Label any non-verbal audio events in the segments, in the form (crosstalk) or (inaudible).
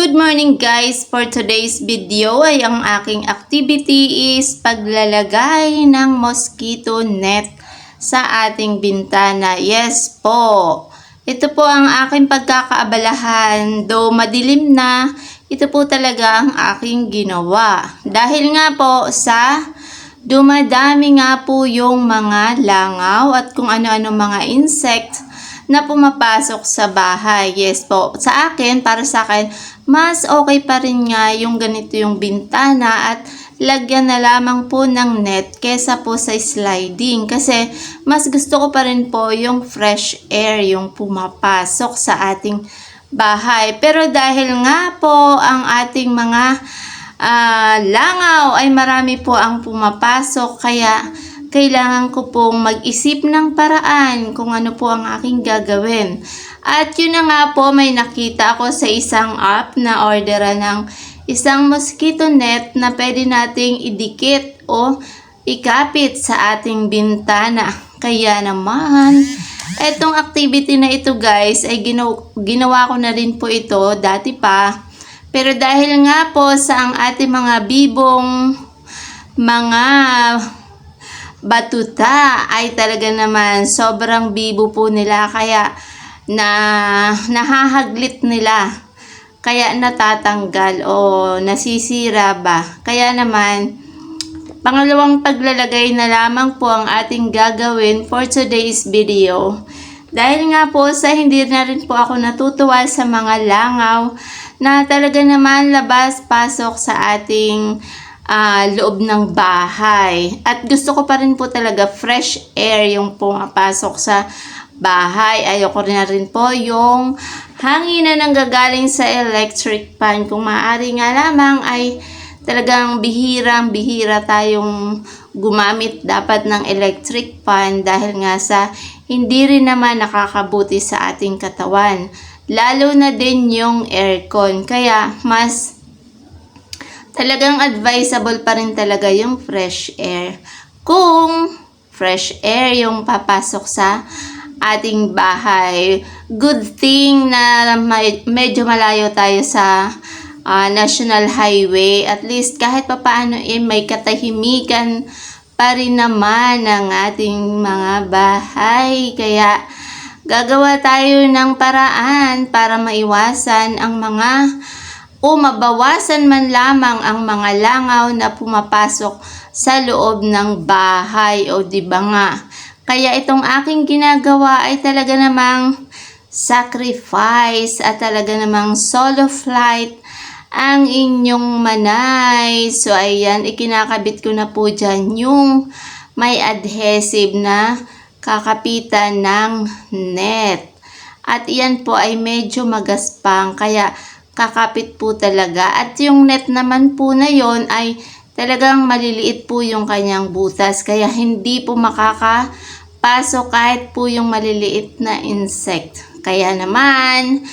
Good morning guys! For today's video ay ang aking activity is paglalagay ng mosquito net sa ating bintana. Yes po! Ito po ang aking pagkakaabalahan. Though madilim na, ito po talaga ang aking ginawa. Dahil nga po sa dumadami nga po yung mga langaw at kung ano-ano mga insect na pumapasok sa bahay. Yes po. Sa akin, para sa akin, mas okay pa rin nga yung ganito yung bintana at lagyan na lamang po ng net kesa po sa sliding. Kasi mas gusto ko pa rin po yung fresh air yung pumapasok sa ating bahay. Pero dahil nga po ang ating mga ah, langaw ay marami po ang pumapasok kaya kailangan ko pong mag-isip ng paraan kung ano po ang aking gagawin. At yun na nga po, may nakita ako sa isang app na orderan ng isang mosquito net na pwede nating idikit o ikapit sa ating bintana. Kaya naman, etong activity na ito guys, ay ginaw- ginawa ko na rin po ito dati pa. Pero dahil nga po sa ang ating mga bibong mga batuta. Ay talaga naman sobrang bibo po nila. Kaya na nahahaglit nila. Kaya natatanggal o nasisira ba. Kaya naman pangalawang paglalagay na lamang po ang ating gagawin for today's video. Dahil nga po sa hindi na rin po ako natutuwa sa mga langaw na talaga naman labas pasok sa ating ah, loob ng bahay. At gusto ko pa rin po talaga fresh air yung pumapasok sa bahay. Ayoko rin na rin po yung hangin na nanggagaling sa electric fan. Kung maaari nga lamang ay talagang bihirang bihira tayong gumamit dapat ng electric fan dahil nga sa hindi rin naman nakakabuti sa ating katawan. Lalo na din yung aircon. Kaya mas talagang advisable pa rin talaga yung fresh air. Kung fresh air yung papasok sa ating bahay. Good thing na may- medyo malayo tayo sa ah, national highway. At least kahit papaano eh may katahimikan pa rin naman ang ating mga bahay. Kaya gagawa tayo ng paraan para maiwasan ang mga o mabawasan man lamang ang mga langaw na pumapasok sa loob ng bahay o di ba nga. Kaya itong aking ginagawa ay talaga namang sacrifice at talaga namang solo flight ang inyong manay. So ayan, ikinakabit ko na po dyan yung may adhesive na kakapitan ng net. At iyan po ay medyo magaspang kaya kakapit po talaga. At yung net naman po na yon ay talagang maliliit po yung kanyang butas. Kaya hindi po makakapasok kahit po yung maliliit na insect. Kaya naman,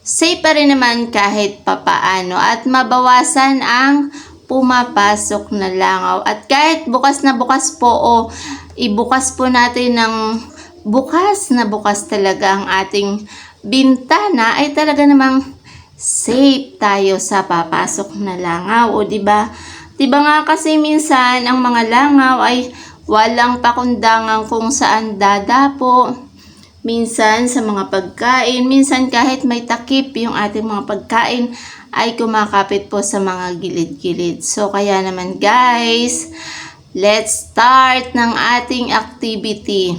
safe pa rin naman kahit papaano at mabawasan ang pumapasok na langaw. At kahit bukas na bukas po o ibukas po natin ng bukas na bukas talaga ang ating bintana ay talaga namang safe tayo sa papasok na langaw o di ba? 'Di ba nga kasi minsan ang mga langaw ay walang pakundangan kung saan dadapo. Minsan sa mga pagkain, minsan kahit may takip yung ating mga pagkain ay kumakapit po sa mga gilid-gilid. So kaya naman guys, let's start ng ating activity.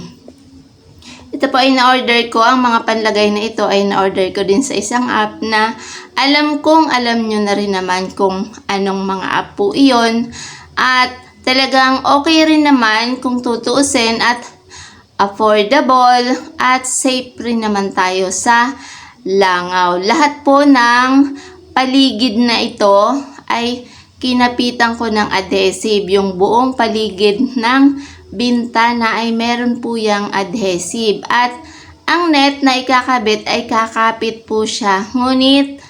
Ito po ay na-order ko. Ang mga panlagay na ito ay na-order ko din sa isang app na alam kong alam nyo na rin naman kung anong mga app po iyon. At talagang okay rin naman kung tutuusin at affordable at safe rin naman tayo sa langaw. Lahat po ng paligid na ito ay kinapitan ko ng adhesive. Yung buong paligid ng bintana ay meron po yung adhesive. At ang net na ikakabit ay kakapit po siya. Ngunit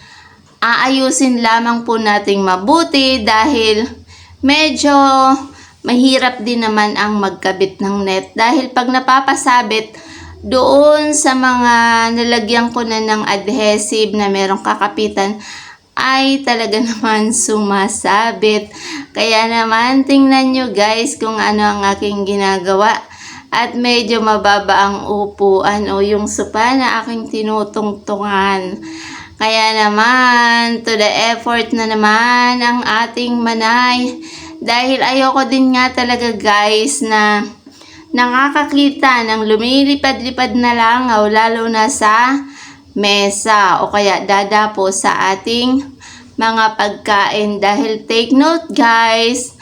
aayusin lamang po nating mabuti dahil medyo mahirap din naman ang magkabit ng net. Dahil pag napapasabit, doon sa mga nilagyan ko na ng adhesive na merong kakapitan, ay talaga (laughs) naman sumasabit. Kaya naman tingnan nyo guys kung ano ang aking ginagawa. At medyo mababa ang upuan o yung sopa na aking tinutungtungan. Kaya naman, to the effort na naman ang ating manay. Dahil ayoko din nga talaga guys na nakakakita ng lumilipad-lipad na langaw lalo na sa mesa o kaya dadapo sa ating mga pagkain. Dahil take note guys,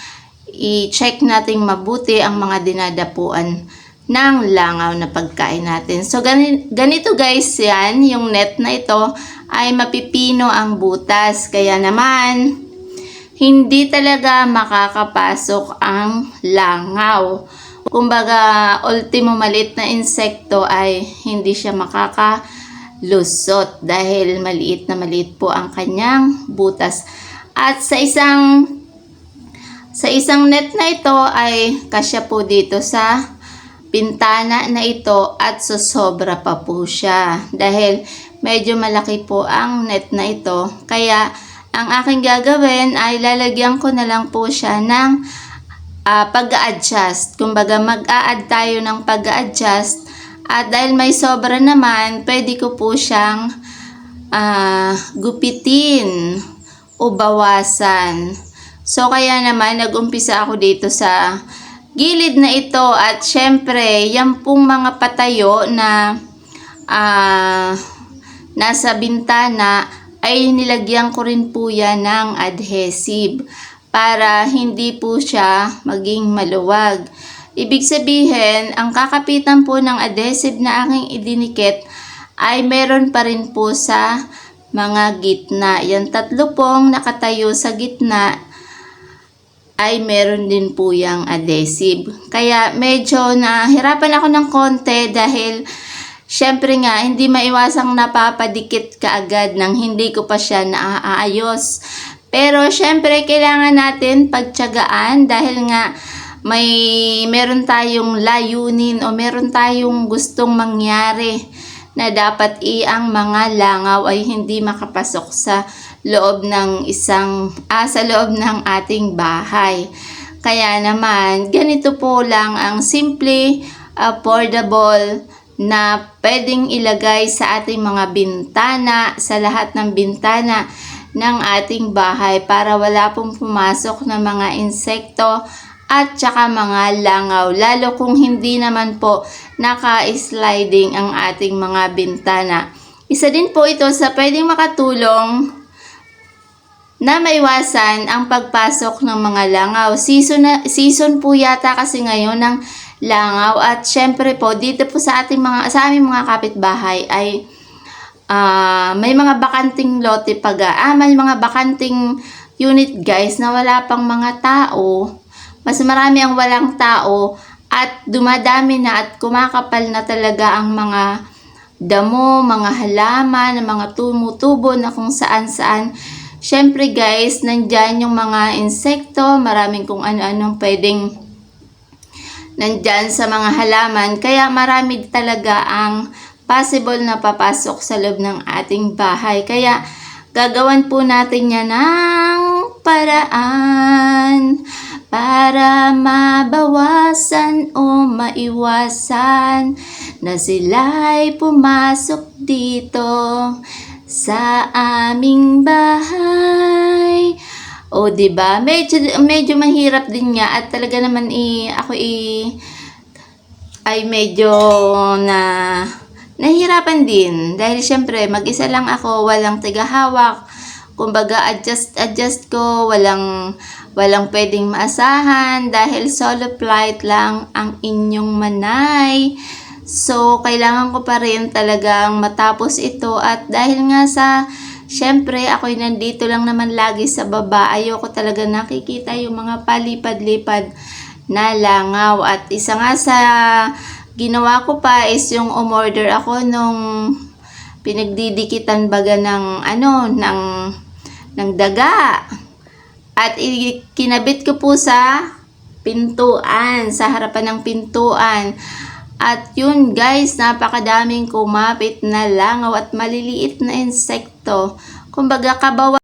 i-check nating mabuti ang mga dinadapuan ng langaw na pagkain natin. So, gani- ganito guys yan, yung net na ito ay mapipino ang butas. Kaya naman, hindi talaga makakapasok ang langaw. Kumbaga, ultimo malit na insekto ay hindi siya makakalusot dahil maliit na maliit po ang kanyang butas. At sa isang sa isang net na ito ay kasya po dito sa pintana na ito at sosobra pa po siya dahil medyo malaki po ang net na ito. Kaya ang aking gagawin ay lalagyan ko na lang po siya ng ah, pag-a-adjust. Kumbaga mag-a-add tayo ng pag-a-adjust at dahil may sobra naman, pwede ko po siyang ah, gupitin o bawasan. So kaya naman nag-umpisa ako dito sa gilid na ito at syempre yan pong mga patayo na ah, nasa bintana ay nilagyan ko rin po yan ng adhesive para hindi po siya maging maluwag. Ibig sabihin, ang kakapitan po ng adhesive na aking idinikit ay meron pa rin po sa mga gitna. Yan tatlo pong nakatayo sa gitna ay meron din po yung adhesive. Kaya medyo nahirapan ako ng konti dahil syempre nga hindi maiwasang napapadikit kaagad nang hindi ko pa siya naaayos. Pero syempre kailangan natin pagtyagaan dahil nga may meron tayong layunin o meron tayong gustong mangyari na dapat iang mga langaw ay hindi makapasok sa loob ng isang ah, sa loob ng ating bahay. Kaya naman, ganito po lang ang simple, affordable na pwedeng ilagay sa ating mga bintana, sa lahat ng bintana ng ating bahay para wala pong pumasok na mga insekto at saka mga langaw. Lalo kung hindi naman po naka-sliding ang ating mga bintana. Isa din po ito sa pwedeng makatulong na maiwasan ang pagpasok ng mga langaw. Season, na, season po yata kasi ngayon ng langaw at syempre po dito po sa ating mga sa aming mga kapitbahay ay ah, may mga bakanting lote paga. Ah, may mga bakanting unit guys na wala pang mga tao. Mas marami ang walang tao at dumadami na at kumakapal na talaga ang mga damo, mga halaman, mga tumutubo na kung saan-saan. Siyempre guys, nandyan yung mga insekto, maraming kung ano-anong pwedeng nandyan sa mga halaman. Kaya marami talaga ang possible na papasok sa loob ng ating bahay. Kaya gagawan po natin yan ng paraan para mabawasan o maiwasan na sila'y pumasok dito sa aming bahay. O, di ba? Medyo medyo mahirap din nga at talaga naman i ako i ay medyo na nahihirapan din dahil syempre mag-isa lang ako, walang tigahawak. Kumbaga adjust adjust ko, walang walang pwedeng maasahan dahil solo flight lang ang inyong manay. So, kailangan ko pa rin talagang matapos ito at dahil nga sa Siyempre, ako'y nandito lang naman lagi sa baba. Ayoko talaga nakikita yung mga palipad-lipad na langaw. At isa nga sa ginawa ko pa is yung umorder ako nung pinagdidikitan baga ng ano, ng, ng daga. At kinabit ko po sa pintuan, sa harapan ng pintuan. At yun guys, napakadaming kumapit na langaw at maliliit na insekto. Kumbaga kabawa